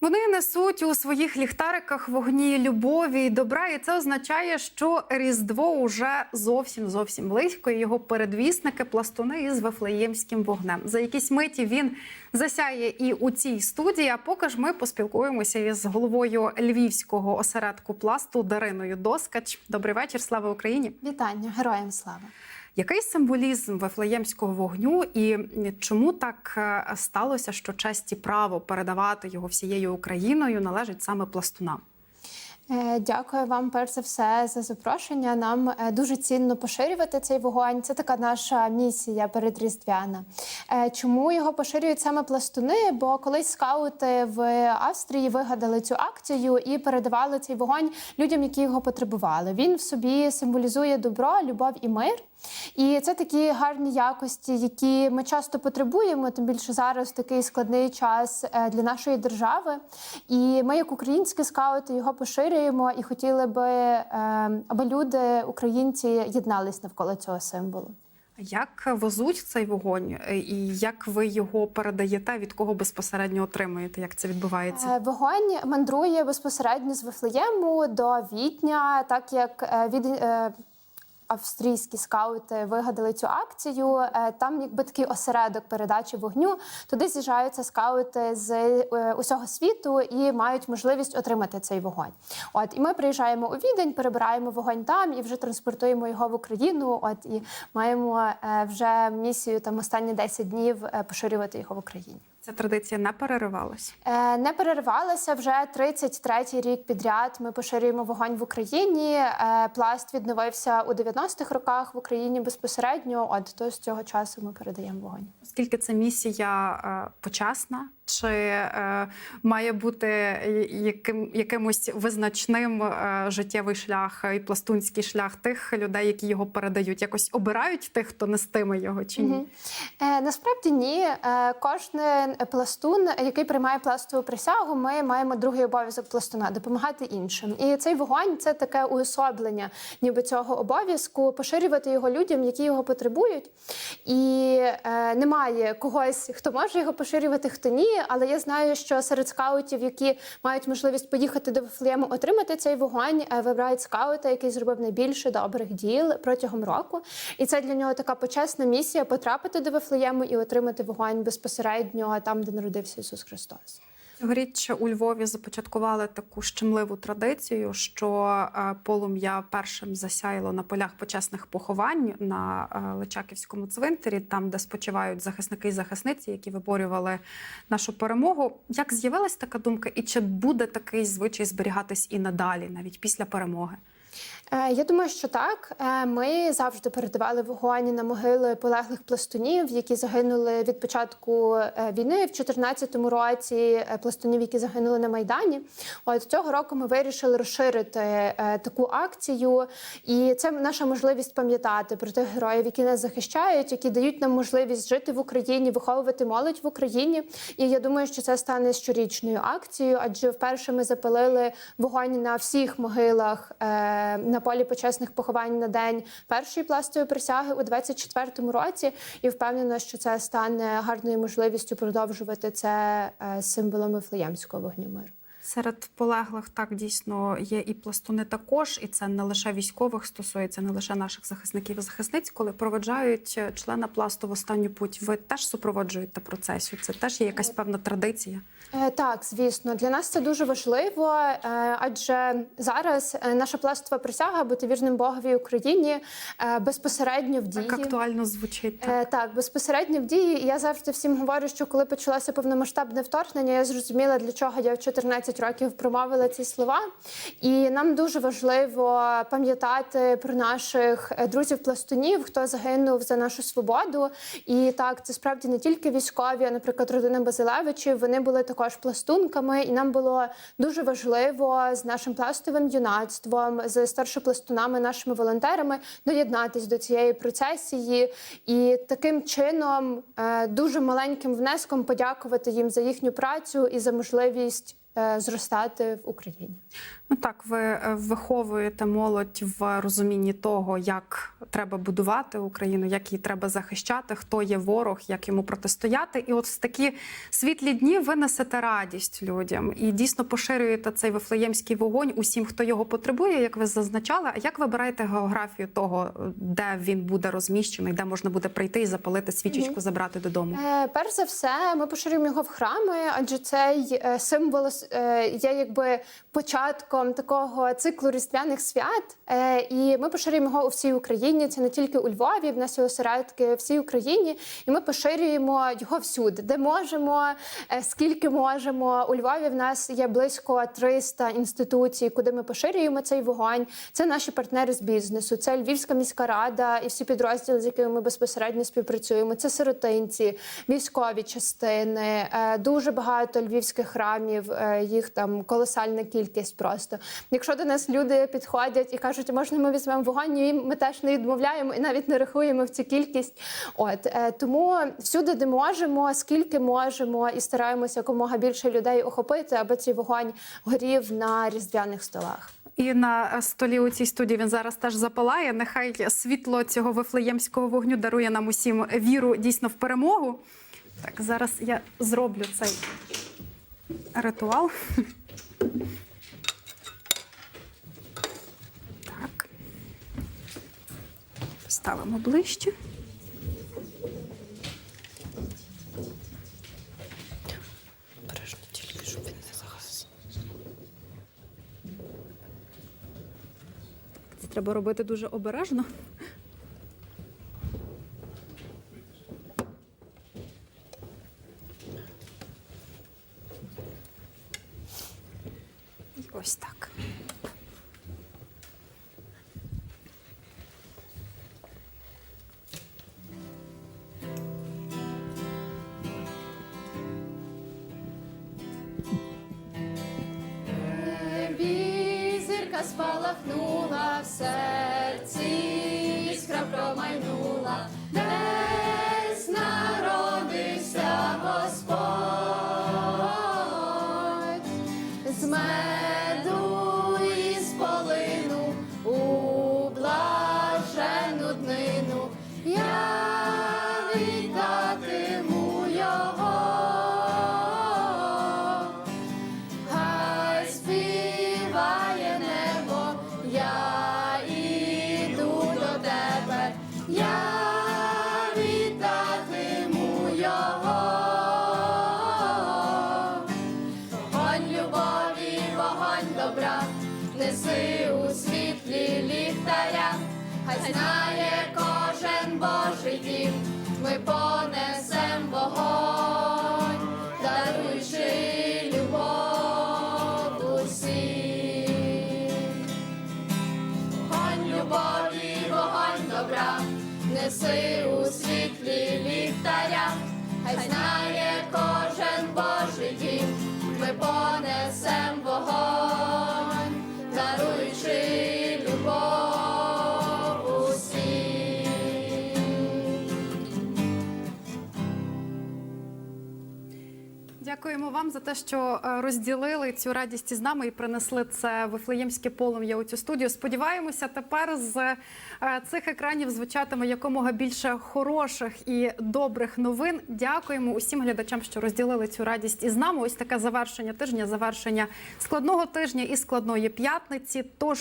Вони несуть у своїх ліхтариках вогні любові і добра, і це означає, що Різдво уже зовсім зовсім близько. і Його передвісники пластуни із Вифлеємським вогнем. За якісь миті він засяє і у цій студії. А поки ж ми поспілкуємося із головою львівського осередку пласту Дариною Доскач. Добрий вечір, слава Україні! Вітання, героям слава! Який символізм Вифлеємського вогню, і чому так е, сталося, що честь і право передавати його всією Україною належить саме пластунам? Е, Дякую вам перш за все за запрошення. Нам е, дуже цінно поширювати цей вогонь. Це така наша місія передріздвяна. Чому його поширюють саме пластуни? Бо колись скаути в Австрії вигадали цю акцію і передавали цей вогонь людям, які його потребували. Він в собі символізує добро, любов і мир. І це такі гарні якості, які ми часто потребуємо, тим більше зараз такий складний час е, для нашої держави. І ми, як українські скаути, його поширюємо і хотіли би, е, аби люди, українці, єднались навколо цього символу. Як везуть цей вогонь, е, і як ви його передаєте, від кого безпосередньо отримуєте? Як це відбувається? Вогонь мандрує безпосередньо з Вифлеєму до Відня, так як від. Австрійські скаути вигадали цю акцію. Е, Там якби такий осередок передачі вогню. Туди з'їжджаються скаути з е, усього світу і мають можливість отримати цей вогонь. От і ми приїжджаємо у відень, перебираємо вогонь там і вже транспортуємо його в Україну. От і маємо е, вже місію там останні 10 днів поширювати його в Україні. Ця традиція не переривалась. Е, Не переривалася вже 33-й рік підряд. Ми поширюємо вогонь в Україні. Е, Пласт відновився у 90-х роках в Україні безпосередньо. От то з цього часу ми передаємо вогонь. Оскільки це місія е, почесна, чи е, має бути яким, якимось визначним е, життєвий шлях і пластунський шлях тих людей, які його передають, якось обирають тих, хто нестиме його, чи ні? Мгм. Е, насправді ні. Е, кожен пластун, який приймає пластову присягу, ми маємо другий обов'язок пластуна допомагати іншим. І цей вогонь це таке уособлення, ніби цього обов'язку, поширювати його людям, які його потребують. І е, немає когось, хто може його поширювати, хто ні. Але я знаю, що серед скаутів, які мають можливість поїхати до Вифлеєму, отримати цей вогонь, е, вибирають скаута, який зробив найбільше добрих діл протягом року. І це для нього така почесна місія потрапити до Вифлеєму і отримати вогонь безпосередньо там, де народився Ісус Христос. Цьогоріч у Львові започаткували таку щемливу традицію, що е, полум'я першим засяяло на полях почесних поховань на е, Личаківському цвинтарі, там де спочивають захисники і захисниці, які виборювали нашу перемогу. Як з'явилась така думка, і чи буде такий звичай зберігатись і надалі, навіть після перемоги? Е, Я думаю, що так. Е, Ми завжди передавали вогонь на могили полеглих пластунів, які загинули від початку е, війни в 2014 році. Пластунів, які загинули на майдані. От цього року ми вирішили розширити таку акцію, і це наша можливість пам'ятати про тих героїв, які нас захищають, які дають нам можливість жити в Україні, виховувати молодь в Україні. І я думаю, що це стане щорічною акцією, адже вперше ми запалили вогонь на всіх могилах на полі почесних поховань на день першої пластової присяги у 24-му році. І впевнена, що це стане гарною можливістю продовжувати це е, символом Вифлеємського вогню миру. Серед полеглих так дійсно є і пластуни також, і це не лише військових стосується, не лише наших захисників і захисниць, коли проведжають е, члена пласту в останню путь. Ви теж супроводжуєте процесію. Це теж є якась певна традиція. Е, Так, звісно, для нас це дуже важливо, е, адже зараз е, наша пластова присяга бути вірним Богові Україні безпосередньо в дії. Так актуально звучить. Так. Так, безпосередньо в дії. І я завжди всім говорю, що коли почалося повномасштабне вторгнення, я зрозуміла, для чого я в 14 років промовила ці слова. І нам дуже важливо пам'ятати про наших друзів-пластунів, хто загинув за нашу свободу. І так, це справді не тільки військові, а, наприклад, родина Базилевичів. Вони були також пластунками, і нам було дуже важливо з нашим пластовим юнацтвом, з старшопластунами, нашими волонтерами доєднатись до цієї процесії і таким чином е, дуже маленьким внеском подякувати їм за їхню працю і за можливість е, зростати в Україні. Ну так, ви е, виховуєте молодь в розумінні того, як треба будувати Україну, як її треба захищати, хто є ворог, як йому протистояти. І от в такі світлі дні ви несете радість людям і дійсно поширюєте цей вифлеємський вогонь усім, хто його потребує, як ви зазначали. А як вибираєте географію того, де він буде розміщений, де можна буде прийти і запалити свічечку, забрати додому? Е, Перш за все, ми поширюємо його в храми, адже цей е, символ е, є якби початком такого циклу різдвяних свят. Е, І ми поширюємо його у всій Україні. Це не тільки у Львові, в нас є осередки всій Україні, і ми поширюємо його всюди, де можемо, е, скільки можемо. У Львові в нас є близько 300 інституцій, куди ми поширюємо цей вогонь. Це наші партнери з бізнесу, це Львівська міська рада і всі підрозділи, з якими ми безпосередньо співпрацюємо. Це сиротинці, військові частини, е, дуже багато львівських храмів. Їх там колосальна кількість. Просто якщо до нас люди підходять і кажуть, можна ми візьмемо вогонь, ні, ми теж не відмовляємо і навіть не рахуємо в цю кількість. От е, тому всюди, де можемо, скільки можемо, і стараємося якомога більше людей охопити, аби цей вогонь горів на різдвяних столах. І на столі у цій студії він зараз теж запалає. Нехай світло цього вифлеємського вогню дарує нам усім віру дійсно в перемогу. Так, зараз я зроблю цей ритуал. Ставимо ближче. Бережно тільки, щоб він не загас. Це треба робити дуже обережно. Спалахнула в серці, іскра промайнула, знає кожен Божий дім, ми понесем вогонь, даруючи любов усім. Вогонь любові, вогонь добра, неси у світлі ліхтаря, хай знає Дякуємо вам за те, що е, розділили цю радість із нами і принесли це вифлеємське полум'я у цю студію. Сподіваємося, тепер з е, цих екранів звучатиме якомога більше хороших і добрих новин. Дякуємо усім глядачам, що розділили цю радість із нами. Ось таке завершення тижня, завершення складного тижня і складної п'ятниці. Тож